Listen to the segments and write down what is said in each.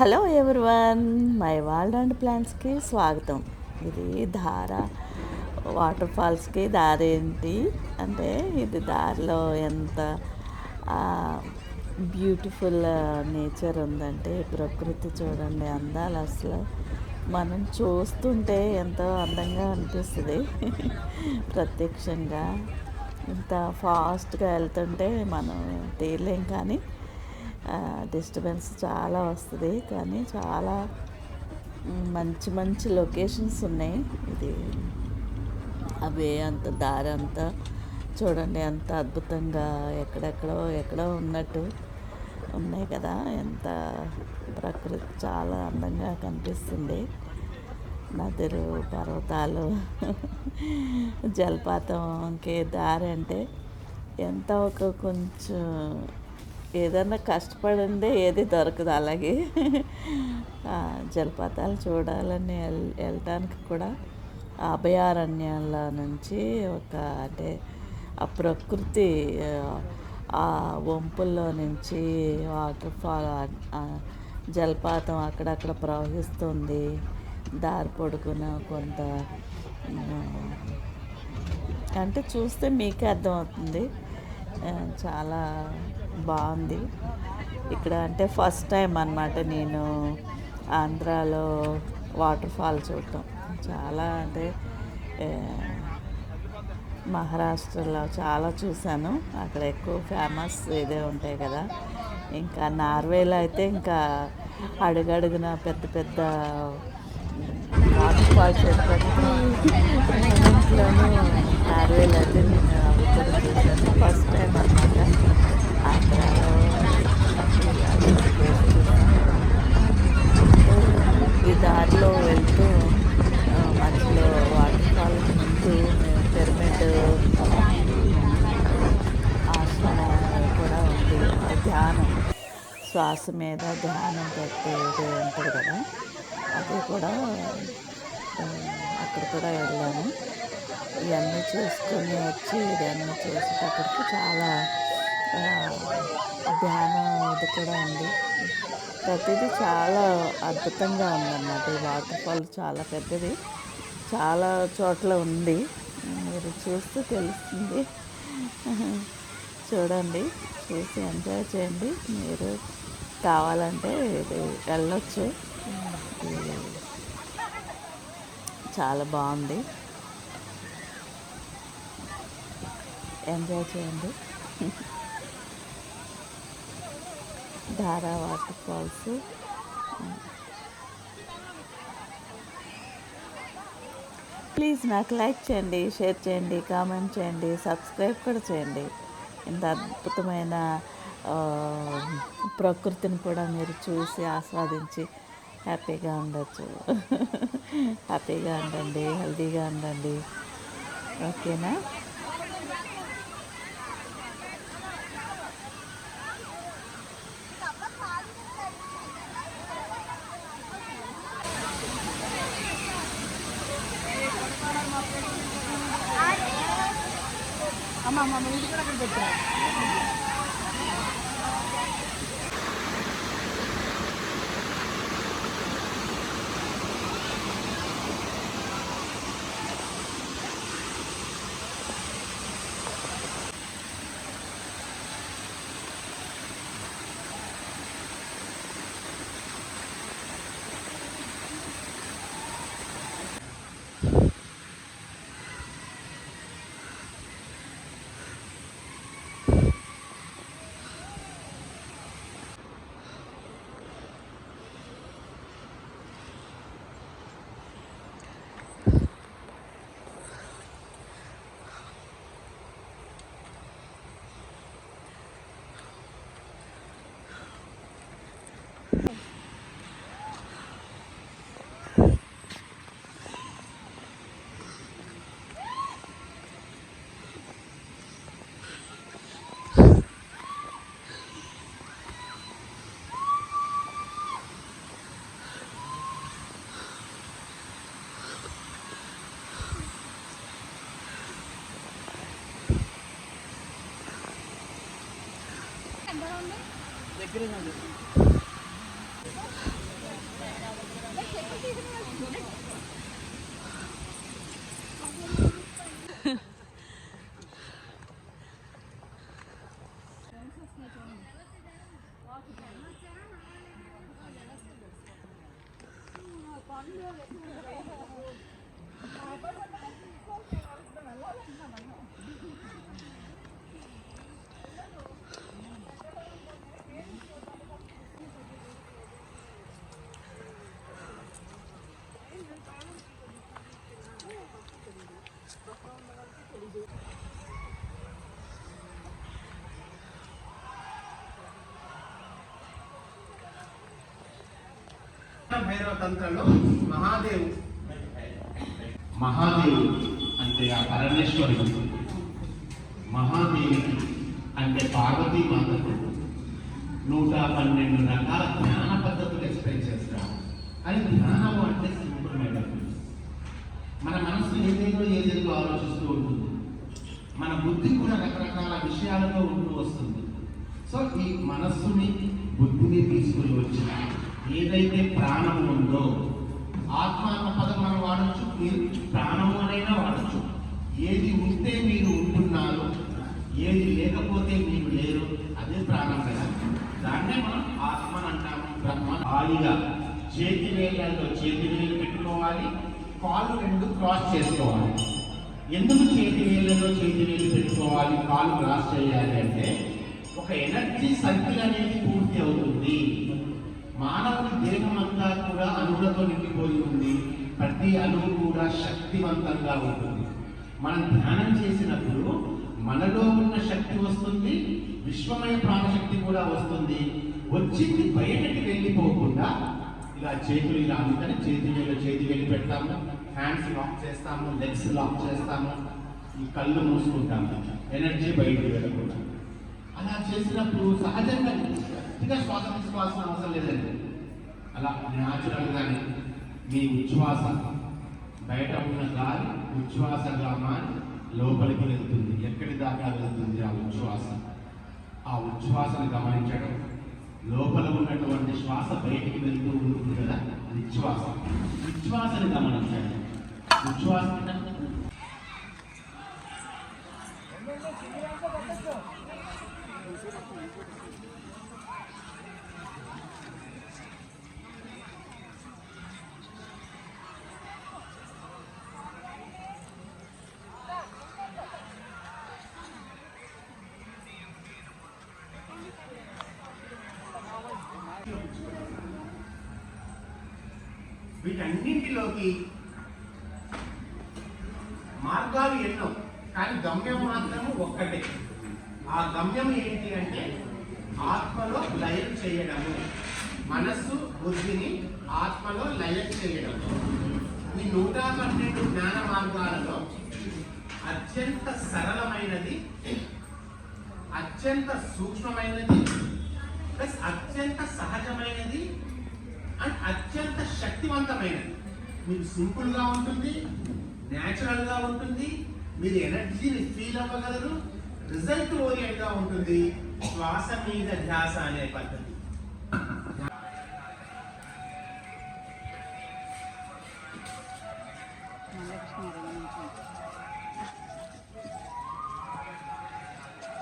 Hello everyone my world and ప్లాంట్స్కి స్వాగతం. ఇది ధార వాటర్ ఫాల్స్కి దారి ఏంటి? అంటే ఇది దారిలో ఎంత బ్యూటిఫుల్ నేచర్ ఉందంటే ప్రకృతి చూడండి అందాలు అసలు. మనం చూస్తుంటే ఎంతో అందంగా అనిపిస్తుంది. ప్రత్యక్షంగా ఇంత ఫాస్ట్గా వెళ్తుంటే మనం తీయలేం కానీ డిస్టర్బెన్స్ చాలా వస్తుంది కానీ చాలా మంచి మంచి లొకేషన్స్ ఉన్నాయి. ఇది అవి అంత దారి అంతా చూడండి ఎంత అద్భుతంగా ఎక్కడెక్కడో ఎక్కడో ఉన్నట్టు ఉన్నాయి కదా. ఎంత ప్రకృతి చాలా అందంగా కనిపిస్తుంది. నదులు పర్వతాలు జలపాతంకి దారి అంటే ఎంత ఒక కొంచెం ఏదన్నా కష్టపడిందే ఏది దొరకదు అలాగే. జలపాతాలు చూడాలని వెళ్ వెళ్ళటానికి కూడా అభయారణ్యాల నుంచి ఒక అంటే ఆ ప్రకృతి ఆ వంపుల్లో నుంచి వాటర్ ఫాల్ జలపాతం అక్కడక్కడ ప్రవహిస్తుంది. దారి పొడుగున కొంత అంటే చూస్తే మీకే అర్థమవుతుంది. చాలా బాగుంది. ఇక్కడ అంటే ఫస్ట్ టైం అనమాట నేను ఆంధ్రాలో వాటర్ ఫాల్ చూడటం. చాలా అంటే మహారాష్ట్రలో చాలా చూశాను. అక్కడ ఎక్కువ ఫేమస్ ఇదే ఉంటాయి కదా. ఇంకా నార్వేలో అయితే ఇంకా అడుగడుగున పెద్ద పెద్ద వాటర్ ఫాల్స్ ఇంట్లోనూ నార్వేలో అయితే నేను అవి కూడా చూశాను ఫస్ట్ టైం అనమాట ఆంధ్రాలో ఈ దారిలో వెళ్తూ మధ్యలో వాటర్ ఫాల్ ముందు పిరమిడ్ ఆశ్రమం కూడా ఉంది ధ్యానం శ్వాస మీద ధ్యానం పెట్టేది ఉంటుంది కదా అది కూడా అక్కడ కూడా వెళ్ళాము ఇవన్నీ చూసుకొని వచ్చి ఇవన్నీ చేసేటప్పటికి చాలా ధ్యానం ఇది కూడా ఉంది. ప్రతిదీ చాలా అద్భుతంగా ఉందన్నమాట. ఈ వాటర్ ఫాల్ చాలా పెద్దది చాలా చోట్ల ఉంది. మీరు చూస్తూ తెలుస్తుంది. చూడండి చూసి ఎంజాయ్ చేయండి. మీరు కావాలంటే ఇది వెళ్ళొచ్చు. చాలా బాగుంది. ఎంజాయ్ చేయండి. Dhara water falls. ప్లీజ్ నాకు లైక్ చేయండి షేర్ చేయండి కామెంట్ చేయండి సబ్స్క్రైబ్ కూడా చేయండి. ఇంత అద్భుతమైన ప్రకృతిని కూడా మీరు చూసి ఆస్వాదించి హ్యాపీగా ఉండొచ్చు. హ్యాపీగా ఉండండి హెల్తీగా ఉండండి. ఓకేనా? అమ్మ అమ్మ ఇది కూడా అక్కడ పెట్టారు? దగ్గరే భైరవ తంత్రంలో మహాదేవు మహాదేవుడు అంటే ఆ పరమేశ్వరుడు. మహాదేవికి అంటే పార్వతీ మాతకు నూట పన్నెండు రకాల ధ్యాన పద్ధతులు ఎక్స్ప్లెయిన్ చేస్తారు. అది ధ్యానము అంటే సింపుల్ మన మనసు ఏదేదో ఏదేదో ఆలోచిస్తూ ఉంటుంది. మన బుద్ధి కూడా రకరకాల విషయాలతో ఉంటూ వస్తుంది. సో ఈ మనస్సుని బుద్ధిని తీసుకుని వచ్చిన ఏదైతే ప్రాణము ఉందో ఆత్మ అన్న పదం మనం వాడచ్చు మీరు ప్రాణము అనైనా వాడచ్చు. ఏది ఉంటే మీరు ఉంటున్నారు ఏది లేకపోతే మీరు లేరు అదే ప్రాణం కదా. దాన్నే మనం ఆత్మ అని అంటాము బ్రహ్మ. ఖాళీగా చేతి వేళ్ళల్లో చేతి వేలు పెట్టుకోవాలి కాలు రెండు క్రాస్ చేసుకోవాలి. ఎందుకు చేతి వేళ్ళలో చేతి వేలు పెట్టుకోవాలి కాలు క్రాస్ చేయాలి అంటే ఒక ఎనర్జీ సర్కిల్ అనేది పూర్తి అవుతుంది. మానవుని దేహం అంతా కూడా అణువులతో నిండిపోయి ఉంది. ప్రతి అణువు కూడా శక్తివంతంగా ఉంటుంది. మనం ధ్యానం చేసినప్పుడు మనలో ఉన్న శక్తి వస్తుంది విశ్వమయ ప్రాణశక్తి కూడా వస్తుంది. వచ్చింది బయటకి వెళ్ళిపోకుండా ఇలా చేతులు ఇలా అందుకని చేతి వేలు చేతి వేలు పెడతాము హ్యాండ్స్ లాక్ చేస్తాము లెగ్స్ లాక్ చేస్తాము ఈ కళ్ళు మూసుకుంటాము ఎనర్జీ బయటకు వెళ్ళకుండా అలా చేసినప్పుడు సహజంగా గట్టిగా శ్వాస తీసుకోవాల్సిన అవసరం లేదండి. అలా న్యాచురల్గానే మీ ఉచ్ఛ్వాస బయట ఉన్న గాలి ఉచ్ఛ్వాసగా మారి లోపలికి వెళ్తుంది. ఎక్కడి దాకా వెళ్తుంది ఆ ఉచ్ఛ్వాస? ఆ ఉచ్ఛ్వాసను గమనించడం. లోపల ఉన్నటువంటి శ్వాస బయటికి వెళ్తూ ఉంటుంది కదా నిశ్వాస నిశ్వాసని గమనించండి. ఉచ్ఛ్వాస వీటన్నింటిలోకి మార్గాలు ఎన్నో కానీ గమ్యం మాత్రం ఒక్కటే. ఆ గమ్యం ఏంటి అంటే ఆత్మలో లయం చేయడము. మనస్సు బుద్ధిని ఆత్మలో లయం చేయడము. ఈ నూట పన్నెండు జ్ఞాన మార్గాలలో అత్యంత సరళమైనది అత్యంత సూక్ష్మమైనది ప్లస్ అత్యంత సహజమైనది అండ్ అత్యంత శక్తివంతమైనది. మీకు సింపుల్గా ఉంటుంది న్యాచురల్గా ఉంటుంది మీరు ఎనర్జీని ఫీల్ అవ్వగలరు రిజల్ట్ ఓరియంట్గా ఉంటుంది శ్వాస మీద ధ్యాస అనే పద్ధతి.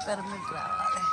పర్మిట్ రావాలి